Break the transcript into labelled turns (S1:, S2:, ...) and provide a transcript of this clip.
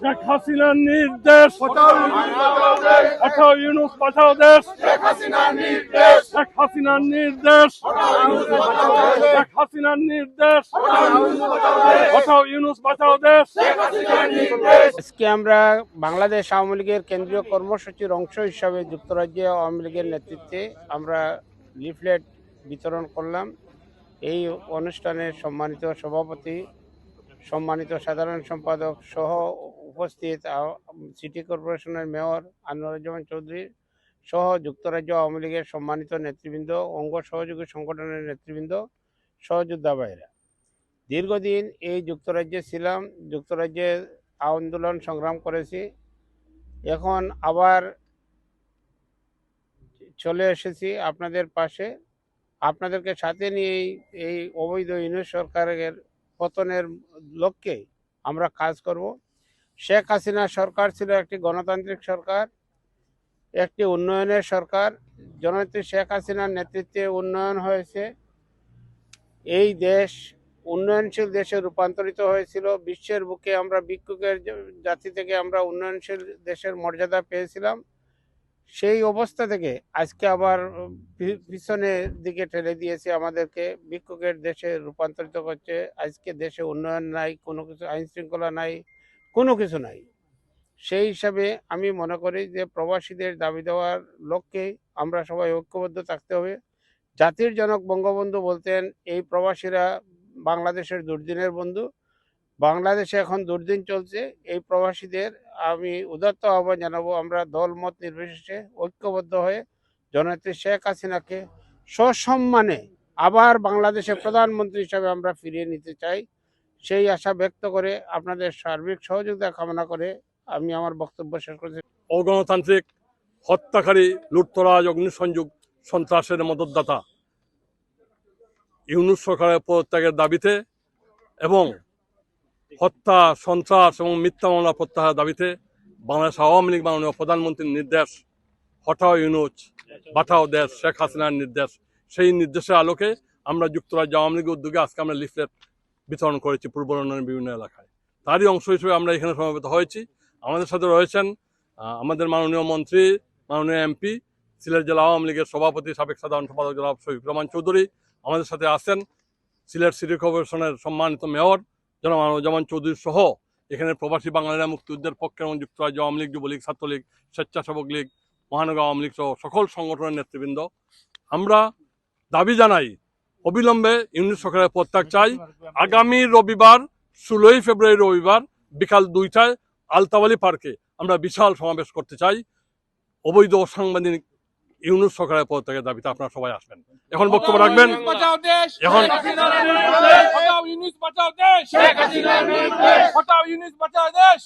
S1: শেখ হাসিনার নির্দেশ পাঠাও ইউনুস পাঠাও দেশ শেখ হাসিনার নির্দেশ শেখ হাসিনার নির্দেশ পাঠাও ইউনুস পাঠাও দেশ
S2: আজকে আমরা বাংলাদেশ আওয়ামী লীগের কেন্দ্রীয় কর্মসূচির অংশ হিসাবে যুক্তরাজ্যে আওয়ামী লীগের নেতৃত্বে আমরা লিফলেট বিতরণ করলাম। এই অনুষ্ঠানে সম্মানিত সভাপতি সম্মানিত সাধারণ সম্পাদক সহ উপস্থিত সিটি কর্পোরেশনের মেয়র আনোয়ারুজ্জামান চৌধুরী সহ যুক্তরাজ্য আওয়ামী লীগের সম্মানিত নেতৃবৃন্দ, অঙ্গ সহযোগী সংগঠনের নেতৃবৃন্দ সহযোদ্ধা ভাইরা দীর্ঘদিন এই যুক্তরাজ্যে ছিলাম, যুক্তরাজ্যে আন্দোলন সংগ্রাম করেছি। এখন আবার চলে এসেছি আপনাদের পাশে। আপনাদেরকে সাথে নিয়ে এই অবৈধ ইউনিট সরকারের পতনের লক্ষ্যে আমরা কাজ করব। শেখ হাসিনা সরকার ছিল একটি গণতান্ত্রিক সরকার, একটি উন্নয়নের সরকার। জননেত্রী শেখ হাসিনার নেতৃত্বে উন্নয়ন হয়েছে। এই দেশ উন্নয়নশীল দেশে রূপান্তরিত হয়েছিল। বিশ্বের বুকে আমরা ভিক্ষুকের জাতি থেকে আমরা উন্নয়নশীল দেশের মর্যাদা পেয়েছিলাম। সেই অবস্থা থেকে আজকে আবার পিছনের দিকে ঠেলে দিয়েছে আমাদেরকে। ভিক্ষুকের দেশে রূপান্তরিত করছে। আজকে দেশে উন্নয়ন নাই, কোনো কিছু, আইন শৃঙ্খলা নাই, কোনো কিছু নাই। সেই হিসাবে আমি মনে করি যে প্রবাসীদের দাবি দেওয়ার লক্ষ্যে আমরা সবাই ঐক্যবদ্ধ থাকতে হবে। জাতির জনক বঙ্গবন্ধু বলতেন, এই প্রবাসীরা বাংলাদেশের দুর্দিনের বন্ধু বাংলাদেশে এখন দুর্দিন চলছে। এই প্রবাসীদের আমি উদাত্ত আহ্বান জানাব, আমরা দল মত নির্বিশেষে ঐক্যবদ্ধ হয়ে জননেত্রী শেখ হাসিনাকে সসম্মানে আবার বাংলাদেশের প্রধানমন্ত্রী হিসাবে আমরা ফিরিয়ে নিতে চাই। সেই আশা ব্যক্ত করে আপনাদের সার্বিক সহযোগিতা কামনা করে আমি আমার বক্তব্য শেষ করছি।
S1: অগণতান্ত্রিক হত্যাকারী, লুটতরাজ, অগ্নিসংযোগ সন্ত্রাসের মদতদাতা। ইউনুস সরকারের পদত্যাগের দাবিতে এবং হত্যা, সন্ত্রাস এবং মিথ্যা মামলা প্রত্যাহারের দাবিতে বাংলাদেশ আওয়ামী লীগ মাননীয় প্রধানমন্ত্রীর নির্দেশ, হঠাও ইউনুস বাটাও দেশ, শেখ হাসিনার নির্দেশ। সেই নির্দেশের আলোকে আমরা যুক্তরাজ্য আওয়ামী লীগের উদ্যোগে আজকে আমরা লিফলেট বিতরণ করেছি পূর্ব লন্ডনের বিভিন্ন এলাকায়। তারই অংশ হিসেবে আমরা এখানে সমবেত হয়েছি। আমাদের সাথে রয়েছেন আমাদের মাননীয় মন্ত্রী, মাননীয় এমপি, সিলেট জেলা আওয়ামী লীগের সভাপতি, সাবেক সাধারণ সম্পাদক জনাব শহীদ রহমান চৌধুরী। আমাদের সাথে আছেন সিলেট সিটি কর্পোরেশনের সম্মানিত মেয়র জনাব চৌধুরী সহ এখানে প্রবাসী বাঙালিরা মুক্তিযুদ্ধের পক্ষে এবং যুক্তরাজ্য আওয়ামী লীগ, যুবলীগ, ছাত্রলীগ, স্বেচ্ছাসেবক লীগ মহানগর আওয়ামী লীগ সহ সকল সংগঠনের নেতৃবৃন্দ। আমরা দাবি জানাই, অবিলম্বে ইউনিট সরকারের প্রত্যাগ চাই। আগামী রবিবার, ষোলোই ফেব্রুয়ারি রবিবার বিকাল দুইটায় আলতাবালি পার্কে আমরা বিশাল সমাবেশ করতে চাই। অবৈধ সাংবাদিক ইউনুস সরকারের পদত্যাগের দাবিতে আপনারা সবাই আসবেন। এখন বক্তব্য রাখবেন।
S3: বাঁচাও দেশ।
S1: এখন
S3: ইউনিস বাঁচাও দেশ।